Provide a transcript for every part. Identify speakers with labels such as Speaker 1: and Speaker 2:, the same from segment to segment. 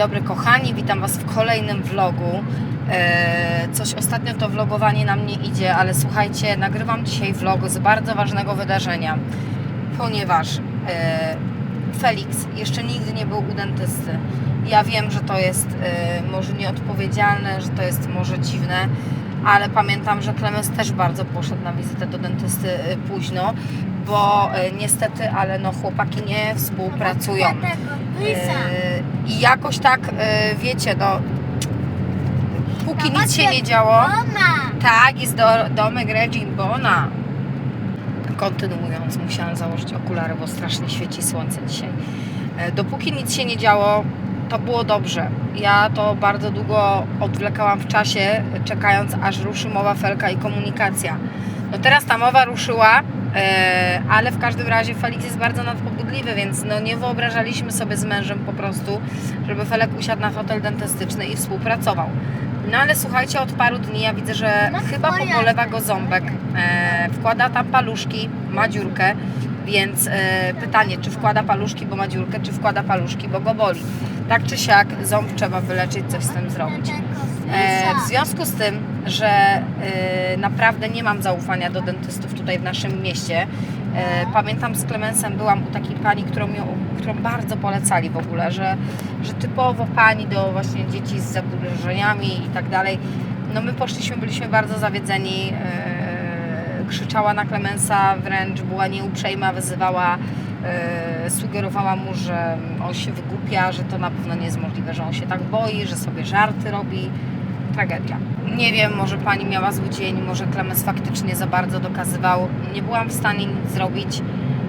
Speaker 1: dobry kochani, witam Was w kolejnym vlogu. E, coś ostatnio to vlogowanie nam nie idzie, ale słuchajcie, nagrywam dzisiaj vlog z bardzo ważnego wydarzenia, ponieważ e, Felix jeszcze nigdy nie był u dentysty. Ja wiem, że to jest e, może nieodpowiedzialne, że to jest może dziwne, ale pamiętam, że Klemens też bardzo poszedł na wizytę do dentysty późno, bo e, niestety, ale no chłopaki nie współpracują. E, I jakoś tak, e, wiecie, no, póki nic się nie działo, tak, jest do, domek Regin Bona. Kontynuując, musiałam założyć okulary, bo strasznie świeci słońce dzisiaj. Dopóki nic się nie działo, to było dobrze. Ja to bardzo długo odwlekałam w czasie, czekając aż ruszy mowa Felka i komunikacja. No teraz ta mowa ruszyła, ale w każdym razie Felix jest bardzo nadpobudliwy, więc no nie wyobrażaliśmy sobie z mężem po prostu, żeby Felek usiadł na fotel dentystyczny i współpracował. No ale słuchajcie, od paru dni ja widzę, że
Speaker 2: No
Speaker 1: chyba pobolewa go ząbek. E, wkłada tam paluszki, ma dziurkę, więc e, pytanie, czy wkłada paluszki, bo ma dziurkę, czy wkłada paluszki, bo go boli. Tak czy siak, ząb trzeba wyleczyć, coś z tym zrobić. E, w związku z tym, że e, naprawdę nie mam zaufania do dentystów tutaj w naszym mieście, e, pamiętam z Klemensem byłam u takiej pani, którą, ją, którą bardzo polecali w ogóle, że, że typowo pani do właśnie dzieci z zaburzeniami i tak dalej. No my poszliśmy, byliśmy bardzo zawiedzeni, e, krzyczała na Klemensa, wręcz była nieuprzejma, wyzywała, sugerowała mu, że on się wygłupia, że to na pewno nie jest możliwe, że on się tak boi, że sobie żarty robi. Tragedia. Nie wiem, może pani miała zły dzień, może Klemens faktycznie za bardzo dokazywał. Nie byłam w stanie nic zrobić,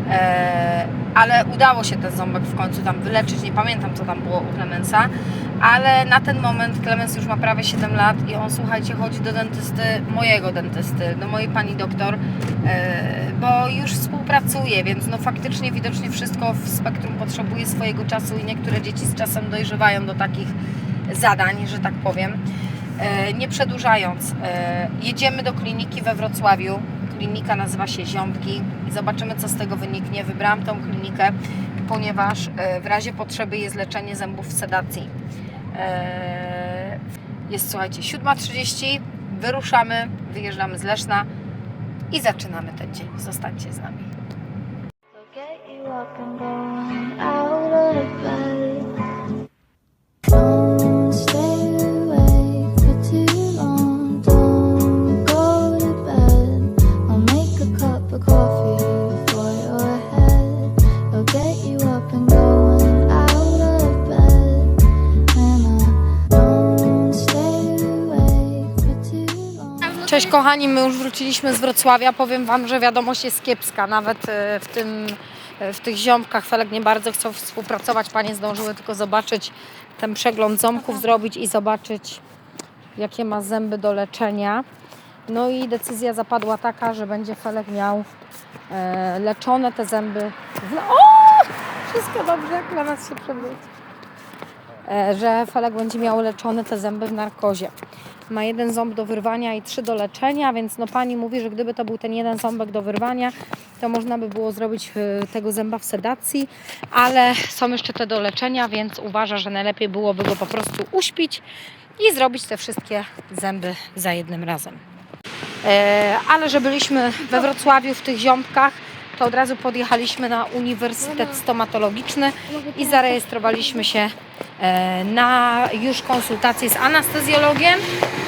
Speaker 1: e, ale udało się ten ząbek w końcu tam wyleczyć. Nie pamiętam, co tam było u Klemensa, ale na ten moment Klemens już ma prawie 7 lat i on, słuchajcie, chodzi do dentysty, mojego dentysty, do mojej pani doktor, e, bo już współpracuje, więc no faktycznie widocznie wszystko w spektrum potrzebuje swojego czasu i niektóre dzieci z czasem dojrzewają do takich zadań, że tak powiem. E, Nie przedłużając, e, jedziemy do kliniki we Wrocławiu. Klinika nazywa się Ząbki i zobaczymy, co z tego wyniknie. Wybrałam tą klinikę, ponieważ e, w razie potrzeby jest leczenie zębów w sedacji. Jest, słuchajcie, 7.30, wyruszamy, wyjeżdżamy z Leszna i zaczynamy ten dzień. Zostańcie z nami.
Speaker 3: Get
Speaker 1: kochani, my już wróciliśmy z Wrocławia. Powiem Wam, że wiadomość jest kiepska. Nawet e, w, tym, e, w tych ziomkach Felek nie bardzo chcą współpracować. Panie zdążyły tylko zobaczyć ten przegląd ząbków, zrobić i zobaczyć jakie ma zęby do leczenia. No i decyzja zapadła taka, że będzie Felek miał e, leczone te zęby. O! Wszystko dobrze, dla nas się przewróci. E, że Felek będzie miał leczone te zęby w narkozie. Ma jeden ząb do wyrwania i trzy do leczenia, więc no pani mówi, że gdyby to był ten jeden ząbek do wyrwania, to można by było zrobić e, tego zęba w sedacji, ale są jeszcze te do leczenia, więc uważa, że najlepiej byłoby go po prostu uśpić i zrobić te wszystkie zęby za jednym razem. E, ale że byliśmy we Wrocławiu w tych ząbkach, to od razu podjechaliśmy na Uniwersytet Stomatologiczny i zarejestrowaliśmy się e, na już konsultację z anestezjologiem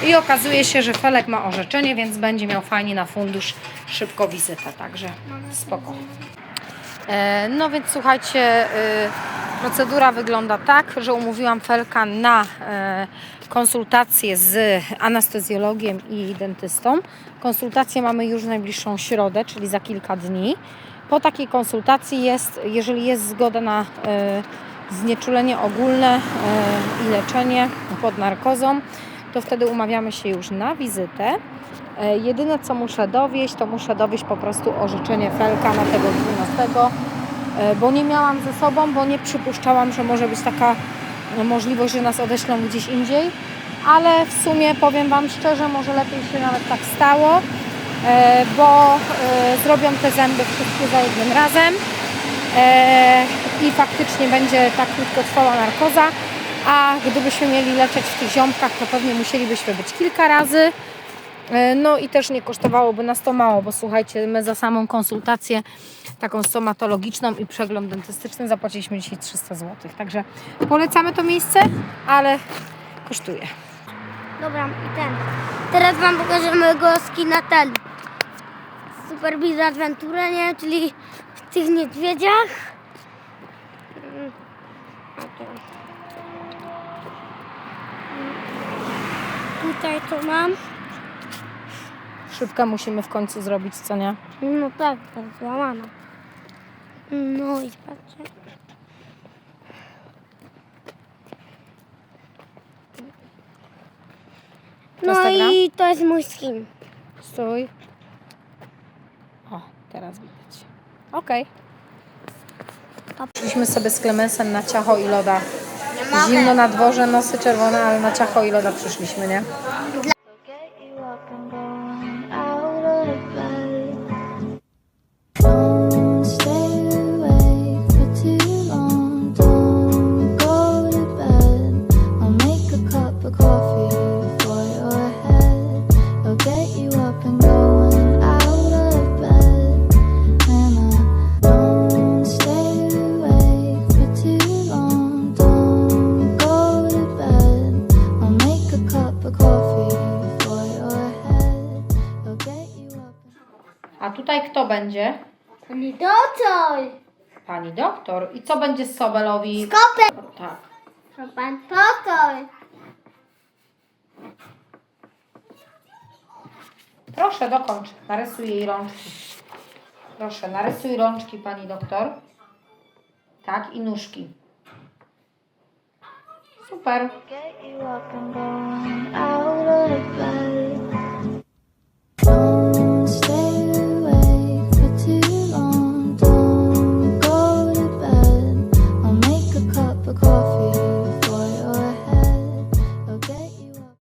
Speaker 1: i okazuje się, że Felek ma orzeczenie, więc będzie miał fajnie na fundusz szybko wizytę, także spoko. E, No więc słuchajcie, y, procedura wygląda tak, że umówiłam Felka na e, konsultację z anestezjologiem i dentystą. Konsultację mamy już w najbliższą środę, czyli za kilka dni. Po takiej konsultacji jest, jeżeli jest zgoda na e, znieczulenie ogólne e, i leczenie pod narkozą, to wtedy umawiamy się już na wizytę. Jedyne co muszę dowieść, to muszę dowieść po prostu orzeczenie Felka na tego 12, e, bo nie miałam ze sobą, bo nie przypuszczałam, że może być taka no, możliwość, że nas odeślą gdzieś indziej, ale w sumie powiem Wam szczerze, może lepiej się nawet tak stało, e, bo e, zrobią te zęby wszystkie za jednym razem e, i faktycznie będzie tak krótko trwała narkoza. a gdybyśmy mieli leczyć w tych ziomkach, to pewnie musielibyśmy być kilka razy. E, No i też nie kosztowałoby nas to mało, bo słuchajcie, my za samą konsultację taką stomatologiczną i przegląd dentystyczny zapłaciliśmy dzisiaj 300 zł. Także polecamy to miejsce, ale kosztuje.
Speaker 2: Dobra, i ten. Teraz wam pokażę mojego skina ten. Super Bizarre Adventure, nie? Czyli w tych niedźwiedziach. Mm. Mm. Tutaj to mam.
Speaker 1: Szybkę musimy w końcu zrobić, co nie?
Speaker 2: No tak, to złamana. No i patrzcie. No
Speaker 1: Instagram?
Speaker 2: i to jest mój skin.
Speaker 1: Stój. O, teraz widać. Okej. Szliśmy sobie z Klemensem na ciacho i loda. Zimno na dworze, nosy czerwone, ale na ciacho i loda przyszliśmy, nie?
Speaker 3: Get
Speaker 1: A tutaj kto będzie?
Speaker 2: Nie docoj!
Speaker 1: Pani doktor. I co będzie z Sobelowi?
Speaker 2: Kopę!
Speaker 1: Tak.
Speaker 2: To pan pokoj!
Speaker 1: Proszę, dokończ. Narysuj jej rączki. Proszę, narysuj rączki, pani doktor. Tak, i nóżki. Super.
Speaker 3: Get you up and going out of bed.